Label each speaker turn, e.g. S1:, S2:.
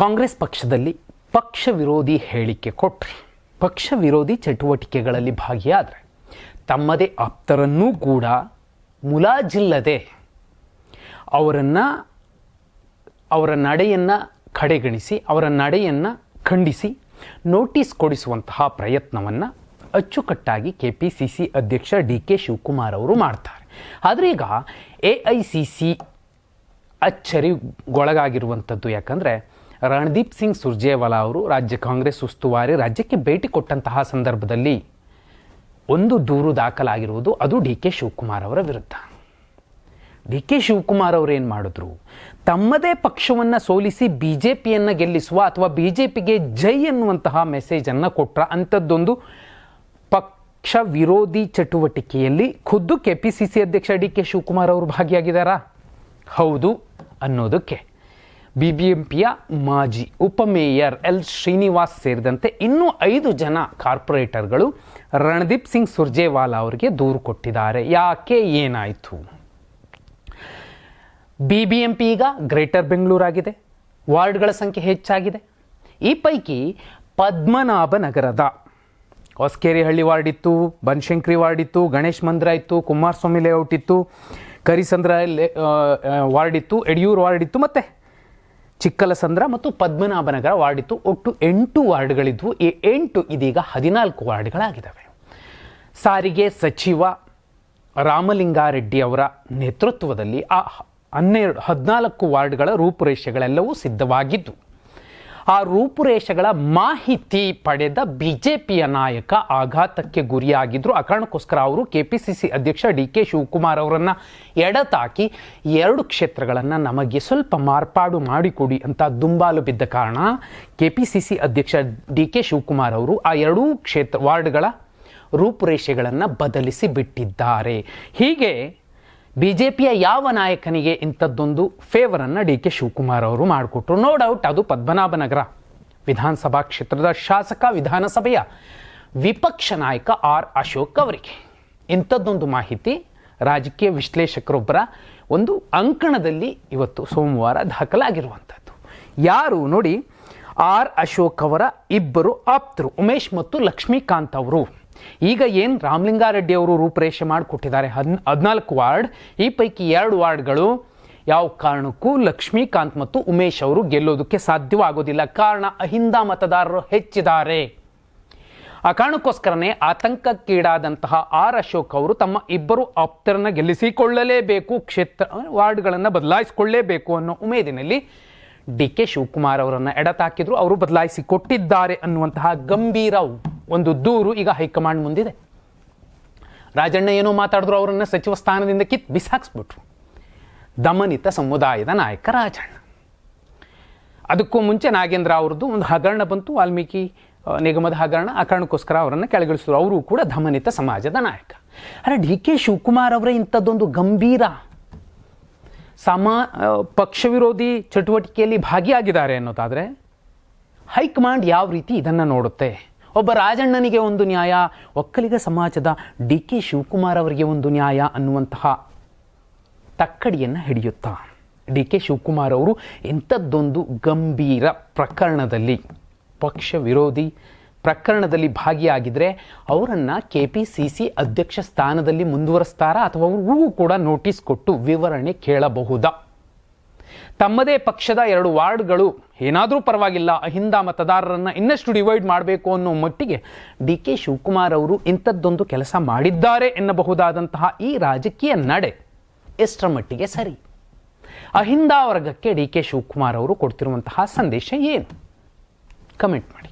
S1: ಕಾಂಗ್ರೆಸ್ ಪಕ್ಷದಲ್ಲಿ ಪಕ್ಷ ವಿರೋಧಿ ಹೇಳಿಕೆ ಕೊಟ್ಟರೆ ಪಕ್ಷ ವಿರೋಧಿ ಚಟುವಟಿಕೆಗಳಲ್ಲಿ ಭಾಗಿಯಾದರೆ ತಮ್ಮದೇ ಆಪ್ತರನ್ನೂ ಕೂಡ ಮುಲಾಜಿಲ್ಲದೆ ಅವರನ್ನು, ಅವರ ನಡೆಯನ್ನು ಕಡೆಗಣಿಸಿ, ಅವರ ನಡೆಯನ್ನು ಖಂಡಿಸಿ ನೋಟಿಸ್ ಕೊಡಿಸುವಂತಹ ಪ್ರಯತ್ನವನ್ನು ಅಚ್ಚುಕಟ್ಟಾಗಿ ಕೆ ಪಿ ಸಿ ಸಿ ಅಧ್ಯಕ್ಷ ಡಿ ಕೆ ಶಿವಕುಮಾರ್ ಅವರು ಮಾಡ್ತಾರೆ. ಆದರೆ ಈಗ ಎ ಐ ಸಿ ಸಿ ಅಚ್ಚರಿಗೊಳಗಾಗಿರುವಂಥದ್ದು ಯಾಕಂದರೆ ರಣದೀಪ್ ಸಿಂಗ್ ಸುರ್ಜೇವಾಲಾ ಅವರು ರಾಜ್ಯ ಕಾಂಗ್ರೆಸ್ ಉಸ್ತುವಾರಿ ರಾಜ್ಯಕ್ಕೆ ಭೇಟಿ ಕೊಟ್ಟಂತಹ ಸಂದರ್ಭದಲ್ಲಿ ಒಂದು ದೂರು ದಾಖಲಾಗಿರುವುದು ಅದು ಡಿ ಕೆ ಶಿವಕುಮಾರ್ ಅವರ ವಿರುದ್ಧ. ಡಿ ಕೆ ಶಿವಕುಮಾರ್ ಅವರು ಏನು ಮಾಡಿದ್ರು? ತಮ್ಮದೇ ಪಕ್ಷವನ್ನು ಸೋಲಿಸಿ ಬಿ ಜೆ ಪಿಯನ್ನು ಗೆಲ್ಲಿಸುವ ಅಥವಾ ಬಿ ಜೆ ಪಿಗೆ ಜೈ ಎನ್ನುವಂತಹ ಮೆಸೇಜನ್ನು ಕೊಟ್ಟರ ಅಂಥದ್ದೊಂದು ಪಕ್ಷ ವಿರೋಧಿ ಚಟುವಟಿಕೆಯಲ್ಲಿ ಖುದ್ದು ಕೆ ಪಿ ಸಿ ಸಿ ಅಧ್ಯಕ್ಷ ಡಿ ಕೆ ಶಿವಕುಮಾರ್ ಅವರು ಭಾಗಿಯಾಗಿದ್ದಾರಾ? ಹೌದು ಅನ್ನೋದಕ್ಕೆ. ಬಿ ಬಿ ಎಂ ಪಿಯ ಮಾಜಿ ಉಪಮೇಯರ್ ಎಲ್ ಶ್ರೀನಿವಾಸ್ ಸೇರಿದಂತೆ ಇನ್ನೂ ಐದು ಜನ ಕಾರ್ಪೊರೇಟರ್ಗಳು ರಣದೀಪ್ ಸಿಂಗ್ ಸುರ್ಜೇವಾಲಾ ಅವರಿಗೆ ದೂರು ಕೊಟ್ಟಿದ್ದಾರೆ. ಯಾಕೆ ಏನಾಯಿತು? ಬಿ ಬಿ ಎಂ ಪಿ ಈಗ ಗ್ರೇಟರ್ ಬೆಂಗಳೂರಾಗಿದೆ. ವಾರ್ಡ್ಗಳ ಸಂಖ್ಯೆ ಹೆಚ್ಚಾಗಿದೆ. ಈ ಪೈಕಿ ಪದ್ಮನಾಭ ನಗರದ ಹೊಸಕೇರಿಹಳ್ಳಿ ವಾರ್ಡ್ ಇತ್ತು ಬನಶಂಕರಿ ವಾರ್ಡ್ ಇತ್ತು ಗಣೇಶ್ ಮಂದಿರ ಇತ್ತು, ಕುಮಾರಸ್ವಾಮಿ ಲೇಔಟ್ ಇತ್ತು, ಕರಿಸಂದ್ರ ವಾರ್ಡ್ ಇತ್ತು, ಯಡಿಯೂರು ವಾರ್ಡ್ ಇತ್ತು ಮತ್ತು ಚಿಕ್ಕಲಸಂದ್ರ ಮತ್ತು ಪದ್ಮನಾಭನಗರ ವಾರ್ಡ್ ಇತ್ತು ಒಟ್ಟು ಎಂಟು ವಾರ್ಡ್ಗಳಿದ್ವು. ಈ ಎಂಟು ಇದೀಗ ಹದಿನಾಲ್ಕು ವಾರ್ಡ್ಗಳಾಗಿದ್ದಾವೆ. ಸಾರಿಗೆ ಸಚಿವ ರಾಮಲಿಂಗಾರೆಡ್ಡಿ ಅವರ ನೇತೃತ್ವದಲ್ಲಿ ಆ ಹನ್ನೆರಡು, ಹದಿನಾಲ್ಕು ವಾರ್ಡ್ಗಳ ರೂಪುರೇಷೆಗಳೆಲ್ಲವೂ ಸಿದ್ಧವಾಗಿದ್ದು ಆ ರೂಪುರೇಷೆಗಳ ಮಾಹಿತಿ ಪಡೆದ ಬಿ ಜೆ ಪಿಯ ನಾಯಕ ಆಘಾತಕ್ಕೆ ಗುರಿಯಾಗಿದ್ದರು ಆ ಕಾರಣಕ್ಕೋಸ್ಕರ ಅವರು ಕೆ ಪಿ ಸಿ ಸಿ ಅಧ್ಯಕ್ಷ ಡಿ ಕೆ ಶಿವಕುಮಾರ್ ಅವರನ್ನು ಎಡತಾಕಿ ಎರಡು ಕ್ಷೇತ್ರಗಳನ್ನು ನಮಗೆ ಸ್ವಲ್ಪ ಮಾರ್ಪಾಡು ಮಾಡಿಕೊಡಿ ಅಂತ ದುಂಬಾಲು ಬಿದ್ದ ಕಾರಣ ಕೆ ಪಿ ಸಿ ಸಿ ಅಧ್ಯಕ್ಷ ಡಿ ಕೆ ಶಿವಕುಮಾರ್ ಅವರು ಆ ಎರಡೂ ಕ್ಷೇತ್ರ ವಾರ್ಡ್ಗಳ ರೂಪುರೇಷೆಗಳನ್ನು ಬದಲಿಸಿ ಬಿಟ್ಟಿದ್ದಾರೆ. ಹೀಗೆ ಬಿ ಜೆ ಪಿಯ ಯಾವ ನಾಯಕನಿಗೆ ಇಂಥದ್ದೊಂದು ಫೇವರನ್ನು ಡಿ ಕೆ ಶಿವಕುಮಾರ್ ಅವರು ಮಾಡಿಕೊಟ್ರು? ನೋ ಡೌಟ್ ಅದು ಪದ್ಮನಾಭನಗರ. ವಿಧಾನಸಭಾ ಕ್ಷೇತ್ರದ ಶಾಸಕ, ವಿಧಾನಸಭೆಯ ವಿಪಕ್ಷ ನಾಯಕ ಆರ್ ಅಶೋಕ್ ಅವರಿಗೆ. ಇಂಥದ್ದೊಂದು ಮಾಹಿತಿ ರಾಜಕೀಯ ವಿಶ್ಲೇಷಕರೊಬ್ಬರ ಒಂದು ಅಂಕಣದಲ್ಲಿ ಇವತ್ತು ಸೋಮವಾರ ದಾಖಲಾಗಿರುವಂಥದ್ದು. ಯಾರು ನೋಡಿ, ಆರ್ ಅಶೋಕ್ ಅವರ ಇಬ್ಬರು ಆಪ್ತರು, ಉಮೇಶ್ ಮತ್ತು ಲಕ್ಷ್ಮೀಕಾಂತ್ ಅವರು. ಈಗ ಏನು ರಾಮಲಿಂಗಾರೆಡ್ಡಿ ಅವರು ರೂಪರೇಷೆ ಮಾಡಿಕೊಟ್ಟಿದ್ದಾರೆ ಹದ್ ಹದಿನಾಲ್ಕು ವಾರ್ಡ್, ಈ ಪೈಕಿ ಎರಡು ವಾರ್ಡ್ಗಳು ಯಾವ ಕಾರಣಕ್ಕೂ ಲಕ್ಷ್ಮೀಕಾಂತ್ ಮತ್ತು ಉಮೇಶ್ ಅವರು ಗೆಲ್ಲೋದಕ್ಕೆ ಸಾಧ್ಯವಾಗೋದಿಲ್ಲ. ಕಾರಣ ಅಹಿಂದ ಮತದಾರರು ಹೆಚ್ಚಿದ್ದಾರೆ. ಆ ಕಾರಣಕ್ಕೋಸ್ಕರನೇ ಆತಂಕಕ್ಕೀಡಾದಂತಹ ಆರ್ ಅಶೋಕ್ ಅವರು ತಮ್ಮ ಇಬ್ಬರು ಆಪ್ತರನ್ನ ಗೆಲ್ಲಿಸಿಕೊಳ್ಳಲೇಬೇಕು, ಕ್ಷೇತ್ರ ವಾರ್ಡ್ಗಳನ್ನು ಬದಲಾಯಿಸಿಕೊಳ್ಳಲೇಬೇಕು ಅನ್ನೋ ಉಮೇದಿನಲ್ಲಿ ಡಿ ಕೆ ಶಿವಕುಮಾರ್ ಅವರನ್ನು ಎಡತಾಕಿದ್ರು. ಅವರು ಬದಲಾಯಿಸಿಕೊಟ್ಟಿದ್ದಾರೆ ಅನ್ನುವಂತಹ ಗಂಭೀರ ಒಂದು ದೂರು ಈಗ ಹೈಕಮಾಂಡ್ ಮುಂದಿದೆ. ರಾಜಣ್ಣ ಏನೋ ಮಾತಾಡಿದ್ರು, ಅವರನ್ನು ಸಚಿವ ಸ್ಥಾನದಿಂದ ಕಿತ್ ಬಿಸಾಕ್ಸ್ಬಿಟ್ರು. ದಮನಿತ ಸಮುದಾಯದ ನಾಯಕ ರಾಜಣ್ಣ. ಅದಕ್ಕೂ ಮುಂಚೆ ನಾಗೇಂದ್ರ ಅವ್ರದ್ದು ಒಂದು ಹಗರಣ ಬಂತು, ವಾಲ್ಮೀಕಿ ನಿಗಮದ ಹಗರಣ ಆ ಕಾರಣಕ್ಕೋಸ್ಕರ ಅವರನ್ನು ಕೆಳಗಿಳಿಸಿದ್ರು. ಅವರು ಕೂಡ ದಮನಿತ ಸಮಾಜದ ನಾಯಕ. ಅರೆ, ಡಿ ಕೆ ಶಿವಕುಮಾರ್ ಅವರೇ ಇಂಥದ್ದೊಂದು ಗಂಭೀರ ಸಮ ಪಕ್ಷ ವಿರೋಧಿ ಚಟುವಟಿಕೆಯಲ್ಲಿ ಭಾಗಿಯಾಗಿದ್ದಾರೆ ಅನ್ನೋದಾದರೆ, ಹೈಕಮಾಂಡ್ ಯಾವ ರೀತಿ ಇದನ್ನು ನೋಡುತ್ತೆ? ಒಬ್ಬ ರಾಜಣ್ಣನಿಗೆ ಒಂದು ನ್ಯಾಯ, ಒಕ್ಕಲಿಗ ಸಮಾಜದ ಡಿ ಕೆ ಶಿವಕುಮಾರ್ ಅವರಿಗೆ ಒಂದು ನ್ಯಾಯ ಅನ್ನುವಂತಹ ತಕ್ಕಡಿಯನ್ನು ಹಿಡಿಯುತ್ತಾ. ಡಿ ಕೆ ಶಿವಕುಮಾರ್ ಅವರು ಇಂಥದ್ದೊಂದು ಗಂಭೀರ ಪ್ರಕರಣದಲ್ಲಿ ಪಕ್ಷ ವಿರೋಧಿ ಪ್ರಕರಣದಲ್ಲಿ ಭಾಗಿಯಾಗಿದ್ದರೆ ಅವರನ್ನು ಕೆ ಪಿ ಸಿ ಸಿ ಅಧ್ಯಕ್ಷ ಸ್ಥಾನದಲ್ಲಿ ಮುಂದುವರಿಸ್ತಾರಾ ಅಥವಾ ಅವರಿಗೂ ಕೂಡ ನೋಟಿಸ್ ಕೊಟ್ಟು ವಿವರಣೆ ಕೇಳಬಹುದಾ? ತಮ್ಮದೇ ಪಕ್ಷದ ಎರಡು ವಾರ್ಡ್ಗಳು ಏನಾದರೂ ಪರವಾಗಿಲ್ಲ, ಅಹಿಂದ ಮತದಾರರನ್ನು ಇನ್ನಷ್ಟು ಡಿವೈಡ್ ಮಾಡಬೇಕು ಅನ್ನೋ ಮಟ್ಟಿಗೆ ಡಿ ಕೆ ಶಿವಕುಮಾರ್ ಅವರು ಇಂಥದ್ದೊಂದು ಕೆಲಸ ಮಾಡಿದ್ದಾರೆ ಎನ್ನಬಹುದಾದಂತಹ ಈ ರಾಜಕೀಯ ನಡೆ ಎಷ್ಟರ ಮಟ್ಟಿಗೆ ಸರಿ? ಅಹಿಂದ ವರ್ಗಕ್ಕೆ ಡಿ ಕೆ ಶಿವಕುಮಾರ್ ಅವರು ಕೊಡ್ತಿರುವಂತಹ ಸಂದೇಶ ಏನು? ಕಮೆಂಟ್ ಮಾಡಿ.